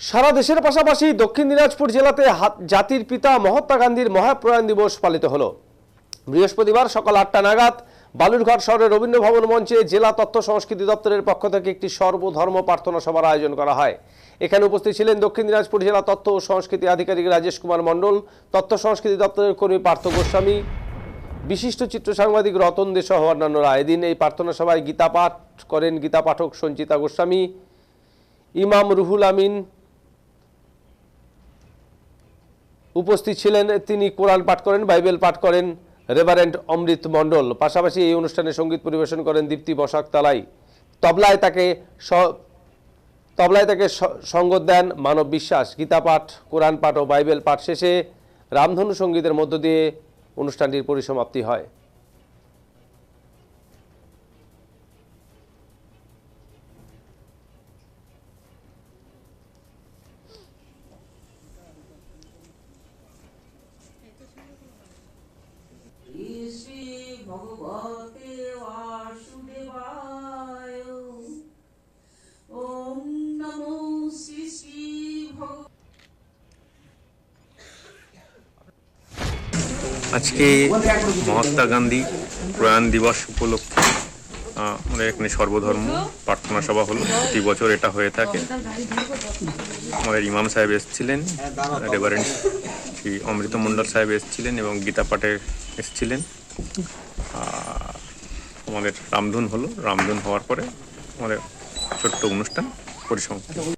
সারা দেশের পাশাপাশি দক্ষিণ দিনাজপুর জেলাতে জাতির পিতা মহাত্মা গান্ধীর মহাপ্রয়াণ দিবস পালিত হলো। বৃহস্পতিবার সকাল আটটা নাগাদ বালুরঘাট শহরের রবীন্দ্র ভবন মঞ্চে জেলা তথ্য সংস্কৃতি দপ্তরের পক্ষ থেকে একটি সর্বধর্ম প্রার্থনা সভার আয়োজন করা হয়। এখানে উপস্থিত ছিলেন দক্ষিণ দিনাজপুর জেলা তথ্য ও সংস্কৃতি আধিকারিক রাজেশ কুমার মণ্ডল, তথ্য সংস্কৃতি দপ্তরের কর্মী পার্থ গোস্বামী, বিশিষ্ট চিত্র সাংবাদিক রতন দে সহ অন্যান্যরা এদিন এই প্রার্থনা সভায় গীতা পাঠ করেন গীতা পাঠক সঞ্চিতা গোস্বামী, ইমাম রুহুল আমিন উপস্থিত ছিলেন তিনি কোরআন পাঠ করেন, বাইবেল পাঠ করেন, রেভারেন্ট অমৃত মণ্ডল। পাশাপাশি এই অনুষ্ঠানে সংগীত পরিবেশন করেন দীপ্তি বসাক তালাই। তবলায় তাকে তবলায় তাকে সঙ্গ দেন মানব বিশ্বাস। গীতা পাঠ, কোরআন পাঠ ও বাইবেল পাঠ শেষে রামধনু সঙ্গীতের মধ্য দিয়ে অনুষ্ঠানটির পরিসমাপ্তি হয়। ভগবতে বাসুদেবায়। ওম নমো শ্রী শ্রী ভগ আজকে মহাত্মা গান্ধী প্রয়াণ দিবস উপলক্ষে আমাদের এখানে সর্বধর্ম প্রার্থনা সভা হলো। প্রতি বছর এটা হয়ে থাকে। আমাদের ইমাম সাহেব এসেছিলেন রেভারেন্ট শ্রী অমৃত মণ্ডল সাহেব এসেছিলেন এবং গীতা পাঠে এসেছিলেন। আমাদের রামধুন হলো। রামধুন হওয়ার পরে আমাদের ছোট্ট অনুষ্ঠান পরিসমাপ্তি।